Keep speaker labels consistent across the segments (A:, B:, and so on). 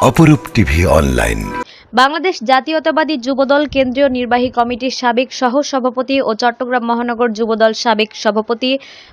A: অপরূপ TV online.
B: Bangladesh জাতীয়তাবাদী যুবদল কেন্দ্রীয় নির্বাহী কমিটির সাবেক সহ সভাপতি ও চট্টগ্রাম মহানগর যুবদল সাবেক সভাপতি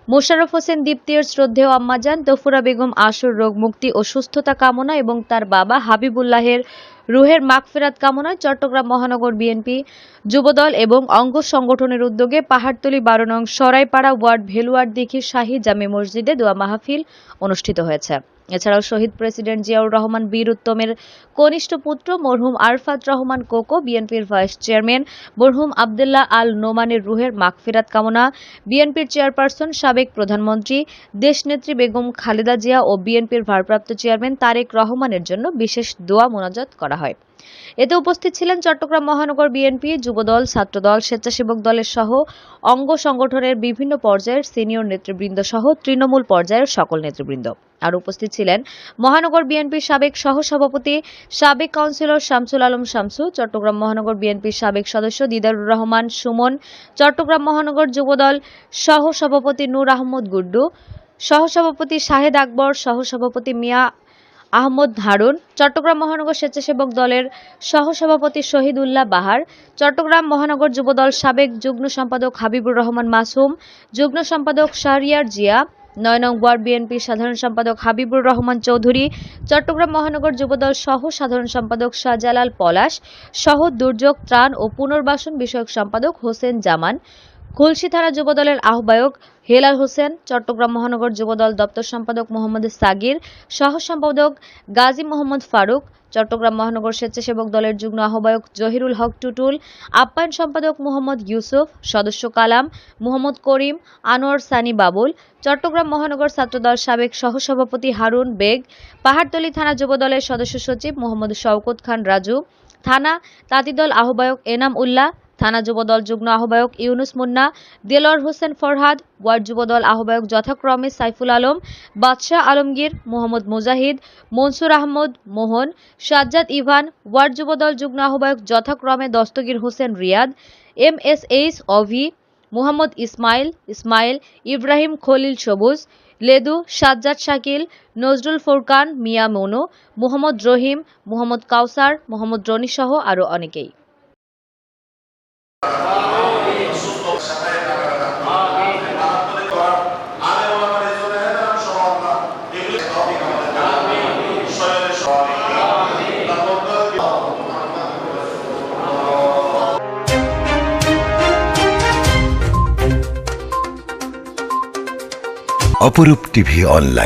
B: মোশারফ হোসেন দীপ্তির শ্রদ্ধেয় আম্মাজান, তফুরা বেগম আশুর রোগ মুক্তি ও সুস্থতা কামনা এবং তার বাবা হাবিবুল্লাহের রুহের মাগফেরাত কামনায় চট্টগ্রাম মহানগর বিএনপি, যুবদল এবং অঙ্গ সংগঠনের উদ্যোগে পাহাড়তলি বারো নং সরাইপাড়া ওয়ার্ড ভেলুয়ার দিঘি শাহী জামে মসজিদে দোয়া মাহফিল অনুষ্ঠিত হয়েছে। এছাড়াও শহীদ প্রেসিডেন্ট জিয়াউর রহমান, বীর উত্তমের কনিষ্ঠ পুত্র মরহুম আরফাত রহমান কোকো, বিএনপির ভাইস চেয়ারম্যান মরহুম আবদুল্লাহ আল নোমানের রুহের মাগফিরাত কামনা, বিএনপির চেয়ারপারসন সাবেক প্রধানমন্ত্রী, দেশনেত্রী বেগম খালেদা জিয়া ও বিএনপির ভারপ্রাপ্ত চেয়ারম্যান তারেক রহমানের জন্য বিশেষ দোয়া মোনাজাত করা হয়। এতে উপস্থিত ছিলেন চট্টগ্রাম মহানগর বিএনপি, যুবদল, ছাত্রদল, স্বেচ্ছাসেবক দলের সহ অঙ্গ সংগঠনের বিভিন্ন পর্যায়ের সিনিয়র নেতৃবৃন্দ সহ তৃণমূল পর্যায়ের সকল নেতৃবৃন্দ। আর উপস্থিত ছিলেন মহানগর বিএনপির সাবেক সহসভাপতি, সাবেক কাউন্সিলর শামসুল আলম শামসু, চট্টগ্রাম মহানগর বিএনপির সাবেক সদস্য দিদারুর রহমান সুমন, চট্টগ্রাম মহানগর যুবদল সহ সভাপতি নূর আহমদ গুড্ডু, সহসভাপতি শাহেদ আকবর, সহসভাপতি মিয়া আহমদ হারুন, চট্টগ্রাম মহানগর স্বেচ্ছাসেবক দলের সহসভাপতি শহীদুল্লাহ বাহার, চট্টগ্রাম মহানগর যুবদল সাবেক যুগ্ম সম্পাদক হাবিবুর রহমান মাসুম, যুগ্ম সম্পাদক শাহরিয়ার জিয়া, নয় নং ওয়ার্ড বিএনপির সাধারণ সম্পাদক হাবিবুর রহমান চৌধুরী, চট্টগ্রাম মহানগর যুবদল সহ সাধারণ সম্পাদক শাহজালাল পলাশ, সহ দুর্যোগ, ত্রাণ ও পুনর্বাসন বিষয়ক সম্পাদক হোসেন জামান খুলশী থানা যুবদলের আহ্বায়ক হেলাল হোসেন, চট্টগ্রাম মহানগর যুবদল দপ্তর সম্পাদক মোহাম্মদ সাগির, সহ সম্পাদক গাজী মোহাম্মদ ফারুক, চট্টগ্রাম মহানগর স্বেচ্ছাসেবক দলের যুগ্ম আহ্বায়ক জহিরুল হক টুটুল, আপ্যায়ন সম্পাদক মোহাম্মদ ইউসুফ, সদস্য কালাম, মোহাম্মদ করিম, আনোয়ার সানি বাবুল, চট্টগ্রাম মহানগর ছাত্রদল সাবেক সহসভাপতি হারুন বেগ, পাহাড়তলী থানা যুবদলের সদস্য সচিব মোহাম্মদ শওকত খান রাজু, থানা তাঁতিদল আহ্বায়ক এনাম উল্লাহ থানা যুবদল যুগ্ম আহ্বায়ক ইউনুস মুন্না, দেলোয়ার হোসেন ফরহাদ, ওয়ার্ড যুবদল আহ্বায়ক যথাক্রমে সাইফুল আলম, বাদশাহ আলমগীর মোহাম্মদ মুজাহিদ, মনসুর আহমদ মোহন, সাজ্জাদ ইভান, ওয়ার্ড যুবদল যুগ্ম আহ্বায়ক যথাক্রমে Dastagir Hossain Riyad M S H Ovi, Mohammad Ismail Ismail, Ibrahim Khalil Sabuj, Ledu, Sajjad Shakil, Nazrul Furqan, মিয়া মনু, মোহাম্মদ রহিম, মোহাম্মদ কাউসার, মোহাম্মদ রনি সহ আরও অনেকেই।
A: অপরূপ টিভি অনলাইন।